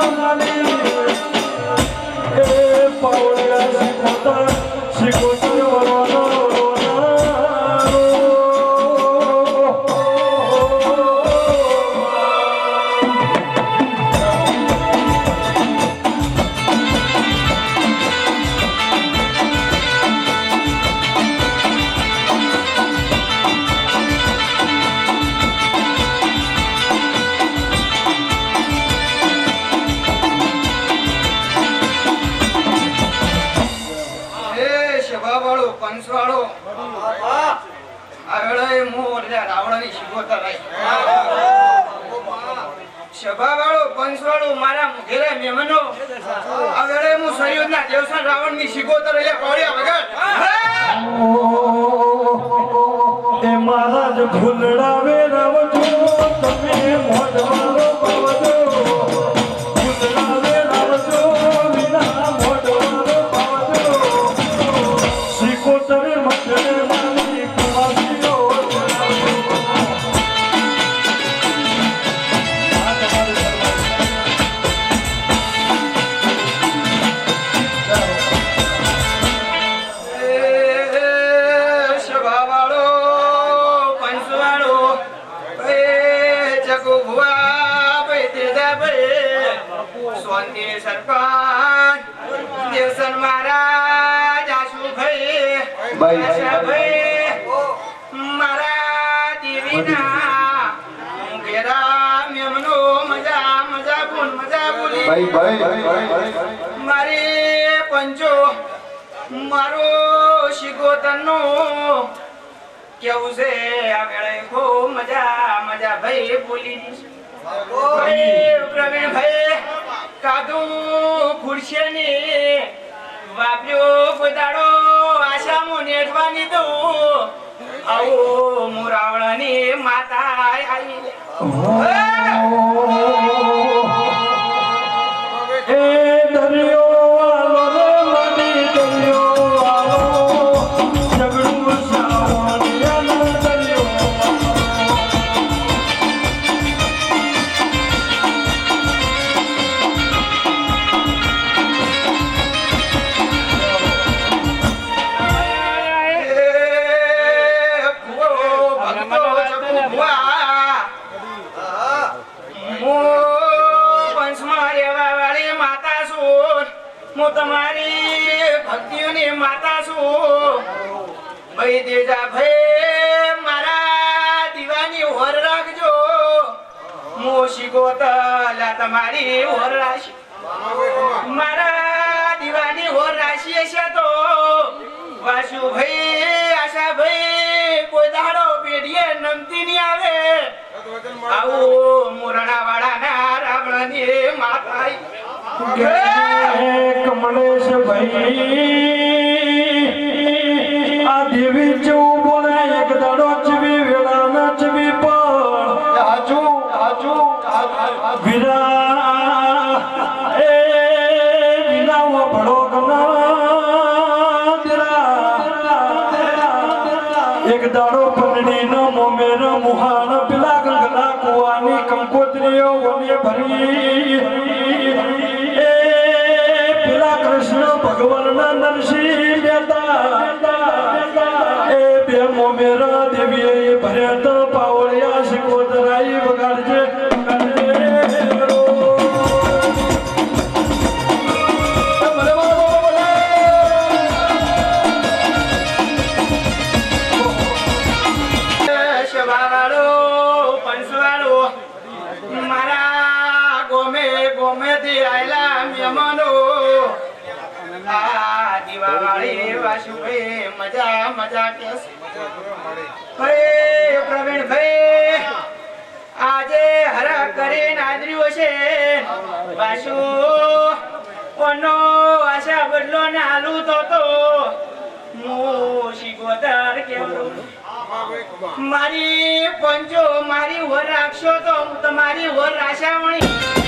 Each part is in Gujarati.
એ સભાવાળો પંચવાળો. આ વેળાએ હું એટલે રાવણની સભાવાળો, પંચવાળો, મારા ઘેરે મહેમાનો. આ વેળાએ હું સૈયદના દેવસાન રાવણની શિકોતર એટલે પડ્યા વગર. એ મહારાજ ભૂલડાવે રાવજો તમે સ્વંદે સરપંચ દેવસન મહારાજ આશુભાઈ ભાઈ, આશાભાઈ મારા દેવીના ઘેરા મેમનો મજા મજા બોલ મજા બોલી ભાઈ ભાઈ મારી પંચો મારો શિકોતરનો કેવું છે આ વેળે ખૂબ મજા મજા ભાઈ બોલી ભાઈ પ્રવીણ ભાઈ કાધું ખુરશે ને વાપર્યો કોઈ દાડો આશા મો નેઠવાની તો આવો મુરાવળની માતા આવી હું તમારી ભક્તિઓની માતા છું ભાઈ દેજા ભાઈ મારા દીવાની હોર રાખજો હું તમારી હોર મારા દીવાની હોર છે તો વાસુભાઈ આશાભાઈ કોઈ દાડો પેઢીએ નમતી ની આવે. આવો મોરણા વાળાના રાવણની માતા હે કમલેશ ભાઈ આ દેવી જેવું બોલે એક દાડો ચવી વેળા ના ચવી પણ હાજુ હાજુ વિના એક દાડો પંડણી નો મોમેર મુહાન પેલા ગંગલા કુવાની કંકોત્રીઓ વને ભરી. એ પેલા કૃષ્ણ ભગવાનના ગોમેથી આયેલા મહેમાનો. આ મજા મજા કેસ. ભાઈ આજે હરા કરીને હાજરીઓ છે. વાસુ કોનો આશા બદલો ને હાલું તો તો હું મારી પંચો મારી વર રાખશો તો હું તમારી વર રાશામણી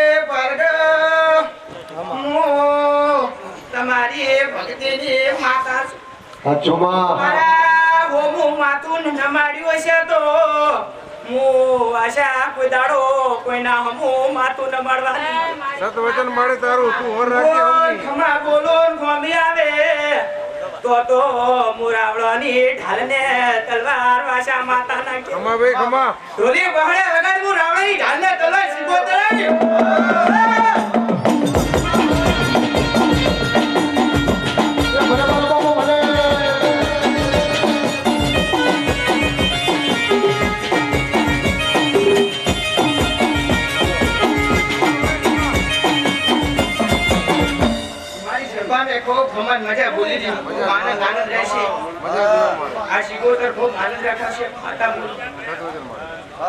ભક્તિની માતા છું. માં મારા હોમું માતું નમાડ્યું હશે તો હું આશા કોઈ દાડો કોઈના હમું માથું નમાડવાની. સતવચન મળે તારું તું હોર રાખજે ખમા બોલો ને આવે. તો તો મુરાવળાની ઢાલને તલવાર વાસા માતા નાખી. ખમા ભાઈ ખમા ઢોલી બહણે વગર હું ઢાલને તલવાર સીધો તરાવી સભાને મજા બોલી દી ખૂબ આનંદ આનંદ રહેશે. આ શિગોતર ખૂબ આનંદ રાખાશે માતા બોલ.